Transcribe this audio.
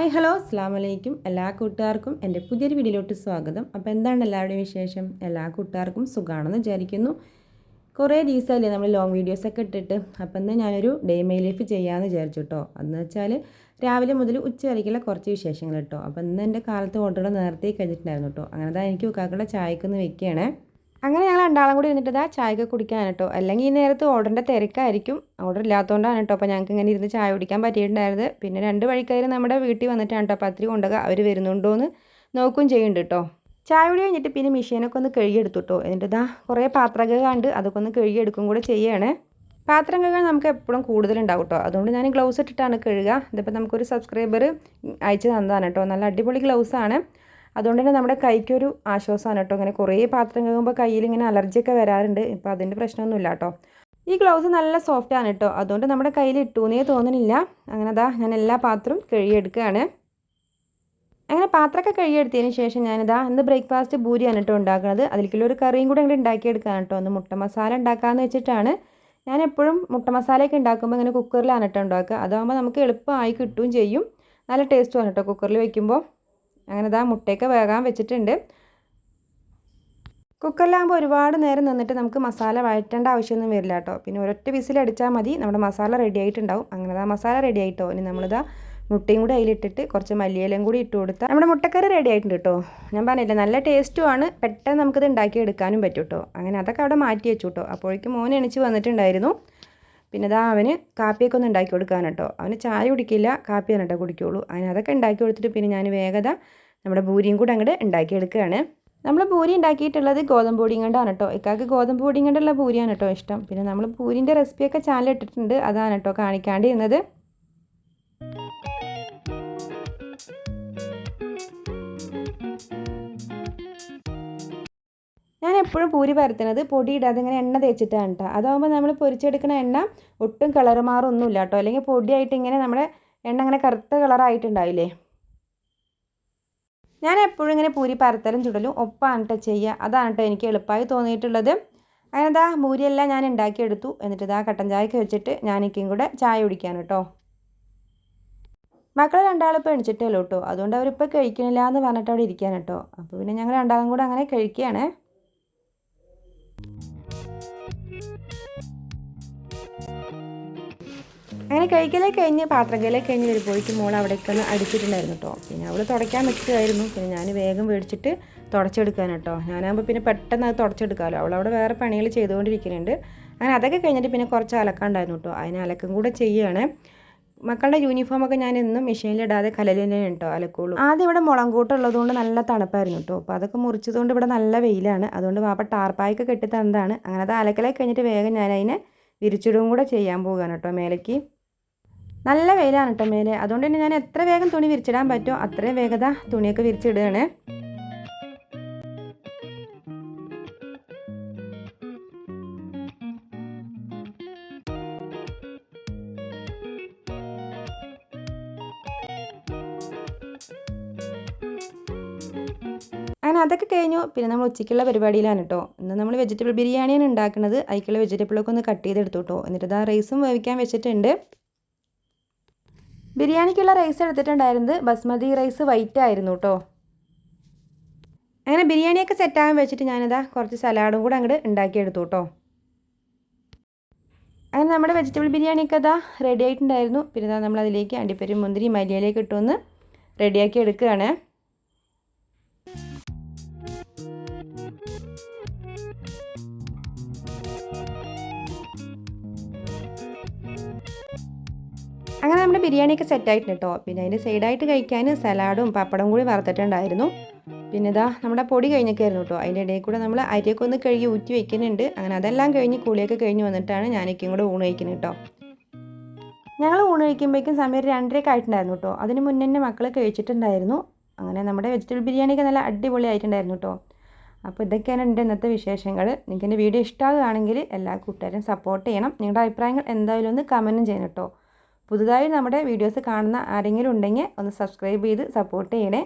Hi hello. അസ്സാം വലൈക്കും എല്ലാ കൂട്ടുകാർക്കും എന്റെ പുതിയൊരു വീഡിയോയിലോട്ട് സ്വാഗതം. അപ്പോൾ എന്താണ് എല്ലാവരുടെയും വിശേഷം? എല്ലാ കൂട്ടുകാർക്കും സുഖമാണെന്ന് വിചാരിക്കുന്നു. കുറേ ദിവസമല്ലേ നമ്മൾ ലോങ് വീഡിയോസൊക്കെ ഇട്ടിട്ട്. അപ്പം ഇന്ന് ഞാനൊരു ഡേ മൈ ലൈഫ് ചെയ്യാമെന്ന് വിചാരിച്ചു കേട്ടോ അതെന്ന് വെച്ചാൽ രാവിലെ മുതൽ ഉച്ച വരയ്ക്കുള്ള കുറച്ച് വിശേഷങ്ങൾ കേട്ടോ അപ്പം ഇന്ന് എന്റെ കാലത്ത് ഓർഡറുകൾ നേരത്തെ കഴിഞ്ഞിട്ടുണ്ടായിരുന്നു കേട്ടോ അങ്ങനെ എനിക്ക് ഉക്കാക്കളുടെ ചായക്കൊന്ന് വെക്കുകയാണേ. അങ്ങനെ ഞങ്ങൾ രണ്ടാളും കൂടി ഇരുന്നിട്ട് ഇതാ ചായയൊക്കെ കുടിക്കാൻ കേട്ടോ അല്ലെങ്കിൽ ഈ നേരത്ത് ഓർഡറിന്റെ തിരക്കായിരിക്കും. ഓർഡർ ഇല്ലാത്തതുകൊണ്ടാണ് കേട്ടോ അപ്പോൾ ഞങ്ങൾക്ക് ഇങ്ങനെ ഇരുന്ന് ചായ കുടിക്കാൻ പറ്റിയിട്ടുണ്ടായിരുന്നത്. പിന്നെ രണ്ട് വഴിക്കാർ നമ്മുടെ വീട്ടിൽ വന്നിട്ടാണ് കേട്ടോ പത്രി കൊണ്ടുക അവർ വരുന്നുണ്ടോ എന്ന് നോക്കുകയും ചെയ്യുന്നുണ്ട് കേട്ടോ ചായ കുടി കഴിഞ്ഞിട്ട് പിന്നെ മെഷീനൊക്കെ ഒന്ന് കഴുകിയെടുത്തു കേട്ടോ എന്നിട്ട് ഇതാ കുറേ പാത്രങ്ങൾ കണ്ട് അതൊക്കെ ഒന്ന് കഴുകിയെടുക്കും കൂടെ ചെയ്യണേ. പാത്രം കഴുകാൻ നമുക്ക് എപ്പോഴും കൂടുതലുണ്ടാവും കേട്ടോ അതുകൊണ്ട് ഞാൻ ഗ്ലൗസ് ഇട്ടിട്ടാണ് കഴുകുക. ഇതിപ്പോൾ നമുക്കൊരു സബ്സ്ക്രൈബർ അയച്ചു തന്നതാണ് കേട്ടോ നല്ല അടിപൊളി ഗ്ലൗസാണ്. അതുകൊണ്ട് തന്നെ നമ്മുടെ കൈക്കൊരു ആശ്വാസമാണ് കേട്ടോ. ഇങ്ങനെ കുറേ പാത്രം കഴുകുമ്പോൾ കയ്യിൽ ഇങ്ങനെ അലർജിയൊക്കെ വരാറുണ്ട്. ഇപ്പോൾ അതിന്റെ പ്രശ്നമൊന്നുമില്ല കേട്ടോ. ഈ ഗ്ലൗസ് നല്ല സോഫ്റ്റ് ആണ് കേട്ടോ. അതുകൊണ്ട് നമ്മുടെ കയ്യിൽ ഇട്ടൂന്നേ തോന്നുന്നില്ല അങ്ങനെ അതാ ഞാൻ എല്ലാ പാത്രവും കഴുകിയെടുക്കുകയാണ്. അങ്ങനെ പാത്രമൊക്കെ കഴുകിയെടുത്തതിന് ശേഷം ഞാനിതാ ഇന്ന് ബ്രേക്ക്ഫാസ്റ്റ് ബൂരിയാണ് കേട്ടോ ഉണ്ടാക്കുന്നത്. അതിലേക്കുള്ള ഒരു കറിയും കൂടെ അങ്ങോട്ട് ഉണ്ടാക്കിയെടുക്കുകയാണ് കേട്ടോ. ഒന്ന് മുട്ട മസാല ഉണ്ടാക്കാമെന്ന് വെച്ചിട്ടാണ്. ഞാൻ എപ്പോഴും മുട്ട മസാലയൊക്കെ ഉണ്ടാക്കുമ്പോൾ ഇങ്ങനെ കുക്കറിലാണ് കേട്ടോ ഉണ്ടാക്കുക. അതാകുമ്പോൾ നമുക്ക് എളുപ്പമായി കിട്ടുകയും ചെയ്യും. നല്ല ടേസ്റ്റുമാണ് കേട്ടോ കുക്കറിൽ വെക്കുമ്പോൾ അങ്ങനെ ദാ മുട്ടയൊക്കെ വേകാൻ വെച്ചിട്ടുണ്ട്. കുക്കറിലാകുമ്പോൾ ഒരുപാട് നേരം നിന്നിട്ട് നമുക്ക് മസാല വഴറ്റേണ്ട ആവശ്യമൊന്നും വരില്ല കേട്ടോ. പിന്നെ ഒരൊറ്റ വിസിലടിച്ചാൽ മതി. നമ്മുടെ മസാല റെഡി ആയിട്ടുണ്ടാവും. അങ്ങനെ ആ മസാല റെഡി ആയിട്ടോ? ഇനി നമ്മളിതാ മുട്ടയും കൂടി അതിലിട്ടിട്ട് കുറച്ച് മല്ലിയിലും കൂടി ഇട്ട് കൊടുത്താൽ നമ്മുടെ മുട്ടക്കറി റെഡി ആയിട്ടുണ്ട് കേട്ടോ. ഞാൻ പറഞ്ഞില്ല നല്ല ടേസ്റ്റുമാണ് പെട്ടെന്ന് നമുക്കിത് ഉണ്ടാക്കി എടുക്കാനും പറ്റും കേട്ടോ. അങ്ങനെ അതൊക്കെ അവിടെ മാറ്റി വെച്ചു കേട്ടോ. അപ്പോഴേക്കും മോൻ എണിച്ച് വന്നിട്ടുണ്ടായിരുന്നു. പിന്നെ ഇതാ അവന് കാപ്പിയൊക്കെ ഒന്ന് ഉണ്ടാക്കി കൊടുക്കാൻ കേട്ടോ. അവന് ചായ കുടിക്കില്ല കാപ്പിയാണ് കേട്ടോ കുടിക്കുള്ളൂ. അതിന് അതൊക്കെ ഉണ്ടാക്കി കൊടുത്തിട്ട് പിന്നെ ഞാൻ വേഗത നമ്മുടെ ഭൂരിയും കൂടെ അങ്ങോട്ട് ഉണ്ടാക്കിയെടുക്കുകയാണ് നമ്മൾ പൂരി ഉണ്ടാക്കിയിട്ടുള്ളത് ഗോതമ്പ് പൊടിയും കൊണ്ടാണ് കേട്ടോ. ഇക്കാക്ക് ഗോതമ്പ് പൊടിയും കൊണ്ടുള്ള പൂരിയാണ് കേട്ടോ ഇഷ്ടം. പിന്നെ നമ്മൾ പൂരിന്റെ റെസിപ്പിയൊക്കെ ചാനൽ ഇട്ടിട്ടുണ്ട്. അതാണ് കേട്ടോ കാണിക്കാണ്ടിരുന്നത്. എപ്പോഴും പൂരി പരത്തുന്നത് പൊടി ഇടാതെ ഇങ്ങനെ എണ്ണ തേച്ചിട്ടാണ് കേട്ടോ അതാകുമ്പോൾ നമ്മൾ പൊരിച്ചെടുക്കുന്ന എണ്ണ ഒട്ടും കളർ മാറൊന്നുമില്ല കേട്ടോ അല്ലെങ്കിൽ പൊടിയായിട്ട് ഇങ്ങനെ നമ്മുടെ എണ്ണ അങ്ങനെ കറുത്ത കളറായിട്ടുണ്ടാവില്ലേ ഞാൻ എപ്പോഴും ഇങ്ങനെ പൂരി പരത്തലും ചുടലും ഒപ്പാണ് കേട്ടോ ചെയ്യുക അതാണ് കേട്ടോ എനിക്ക് എളുപ്പമായി തോന്നിയിട്ടുള്ളത്. അങ്ങനെ ഇതാ പൂരിയെല്ലാം ഞാൻ ഉണ്ടാക്കിയെടുത്തു എന്നിട്ട് ഇതാ കട്ടൻ ചായക്ക് വെച്ചിട്ട് ഞാനിക്കും കൂടെ ചായ കുടിക്കാൻ കേട്ടോ മക്കൾ രണ്ടാളിപ്പോൾ എണിച്ചിട്ടല്ലോ കേട്ടോ അതുകൊണ്ട് അവരിപ്പോൾ കഴിക്കണില്ല എന്ന് പറഞ്ഞിട്ട് അവിടെ ഇരിക്കാൻ കേട്ടോ അപ്പോൾ പിന്നെ ഞങ്ങൾ രണ്ടാളും കൂടെ അങ്ങനെ കഴിക്കുകയാണ്. അങ്ങനെ കഴിക്കലേ കഴിഞ്ഞ് പാത്രം കലേ കഴിഞ്ഞ് വരുമ്പോഴേക്കും മോൾ അവിടേക്ക് ഒന്ന് അടിച്ചിട്ടുണ്ടായിരുന്നു കേട്ടോ പിന്നെ അവൾ തുടയ്ക്കാൻ വെച്ചതായിരുന്നു പിന്നെ ഞാൻ വേഗം മേടിച്ചിട്ട് തുടച്ചെടുക്കാൻ കേട്ടോ ഞാനാകുമ്പോൾ പിന്നെ പെട്ടെന്ന് അത് തുടച്ചെടുക്കാമല്ലോ അവൾ അവിടെ വേറെ പണികൾ ചെയ്തുകൊണ്ടിരിക്കുന്നുണ്ട് അങ്ങനെ അതൊക്കെ കഴിഞ്ഞിട്ട് പിന്നെ കുറച്ച് അലക്കാണ്ടായിരുന്നു കേട്ടോ അതിന് അലക്കും കൂടെ ചെയ്യുകയാണ് മക്കളുടെ യൂണിഫോമൊക്കെ ഞാൻ എന്നും മെഷീനിലിടാതെ കലലിൽ തന്നെ കേട്ടോ അലക്കുള്ളൂ. ആദ്യം ഇവിടെ മുളങ്കൂട്ടുള്ളതുകൊണ്ട് നല്ല തണുപ്പായിരുന്നു കേട്ടോ അപ്പോൾ അതൊക്കെ മുറിച്ചതുകൊണ്ട് ഇവിടെ നല്ല വെയിലാണ്. അതുകൊണ്ട് പാപ്പ ടാർപ്പായൊക്കെ കെട്ടി തന്നതാണ്. അങ്ങനെ അത് അലക്കലൊക്കെ കഴിഞ്ഞിട്ട് വേഗം ഞാൻ അതിനെ വിരിച്ചിടും കൂടെ ചെയ്യാൻ പോകുകയാണ് കേട്ടോ മേലേക്ക്. നല്ല വെയിലാണ് കേട്ടോ മേലെ. അതുകൊണ്ട് തന്നെ ഞാൻ എത്ര വേഗം തുണി വിരിച്ചിടാൻ പറ്റുമോ അത്രയും വേഗത തുണിയൊക്കെ വിരിച്ചിടുകയാണ്. അങ്ങനെ അതൊക്കെ കഴിഞ്ഞു. പിന്നെ നമ്മൾ ഉച്ചയ്ക്കുള്ള പരിപാടിയിലാണ് കേട്ടോ ഇന്ന് നമ്മൾ വെജിറ്റബിൾ ബിരിയാണിയാണ് ഉണ്ടാക്കുന്നത്. അതിക്കുള്ള വെജിറ്റബിളൊക്കെ ഒന്ന് കട്ട് ചെയ്തെടുത്തു കേട്ടോ എന്നിട്ട് ഇതാ റൈസും വേവിക്കാൻ വെച്ചിട്ടുണ്ട്. ബിരിയാണിക്കുള്ള റൈസ് എടുത്തിട്ടുണ്ടായിരുന്നത് ബസ്മതി റൈസ് വൈറ്റ് ആയിരുന്നു കേട്ടോ അങ്ങനെ ബിരിയാണിയൊക്കെ സെറ്റാകാൻ വെച്ചിട്ട് ഞാനിതാ കുറച്ച് സലാഡും കൂടെ അങ്ങോട്ട് ഉണ്ടാക്കിയെടുത്തു കേട്ടോ അങ്ങനെ നമ്മുടെ വെജിറ്റബിൾ ബിരിയാണിയൊക്കെ അതാ റെഡി ആയിട്ടുണ്ടായിരുന്നു. പിന്നെ നമ്മൾ അതിലേക്ക് അണ്ടിപ്പരി മുന്തിരി മല്ലിയിലേക്ക് ഇട്ടൊന്ന് റെഡിയാക്കി എടുക്കുകയാണ്. അങ്ങനെ നമ്മുടെ ബിരിയാണിയൊക്കെ സെറ്റായിട്ടുണ്ട് കേട്ടോ പിന്നെ അതിന്റെ സൈഡായിട്ട് കഴിക്കാൻ സലാഡും പപ്പടം കൂടി വറുത്തിട്ടുണ്ടായിരുന്നു. പിന്നെ ഇതാ നമ്മുടെ പൊടി കഴിഞ്ഞൊക്കെയായിരുന്നു കേട്ടോ അതിന്റെ ഇടയിൽ കൂടെ നമ്മൾ അരിയൊക്കെ ഒന്ന് കഴുകി ഊറ്റി വെക്കുന്നുണ്ട്. അങ്ങനെ അതെല്ലാം കഴിഞ്ഞ് കുളിയൊക്കെ കഴിഞ്ഞ് വന്നിട്ടാണ് ഞാനൊക്കെയും കൂടെ ഊണ് കഴിക്കുന്നത് കേട്ടോ ഞങ്ങൾ ഊണ് കഴിക്കുമ്പോഴേക്കും സമയം രണ്ടരയൊക്കെ ആയിട്ടുണ്ടായിരുന്നു കേട്ടോ അതിന് മുന്നേ തന്നെ മക്കൾ കഴിച്ചിട്ടുണ്ടായിരുന്നു. അങ്ങനെ നമ്മുടെ വെജിറ്റബിൾ ബിരിയാണിയൊക്കെ നല്ല അടിപൊളി ആയിട്ടുണ്ടായിരുന്നു കേട്ടോ അപ്പോൾ ഇതൊക്കെയാണ് എന്റെ ഇന്നത്തെ വിശേഷങ്ങൾ. നിങ്ങൾക്ക് എന്റെ വീഡിയോ ഇഷ്ടമാകുകയാണെങ്കിൽ എല്ലാ കൂട്ടുകാരും സപ്പോർട്ട് ചെയ്യണം. നിങ്ങളുടെ അഭിപ്രായങ്ങൾ എന്തായാലും ഒന്ന് കമന്റും ചെയ്യണം കേട്ടോ പുതുതായി നമ്മുടെ വീഡിയോസ് കാണുന്ന ആരെങ്കിലും ഉണ്ടെങ്കിൽ ഒന്ന് സബ്സ്ക്രൈബ് ചെയ്ത് സപ്പോർട്ട് ചെയ്യണേ.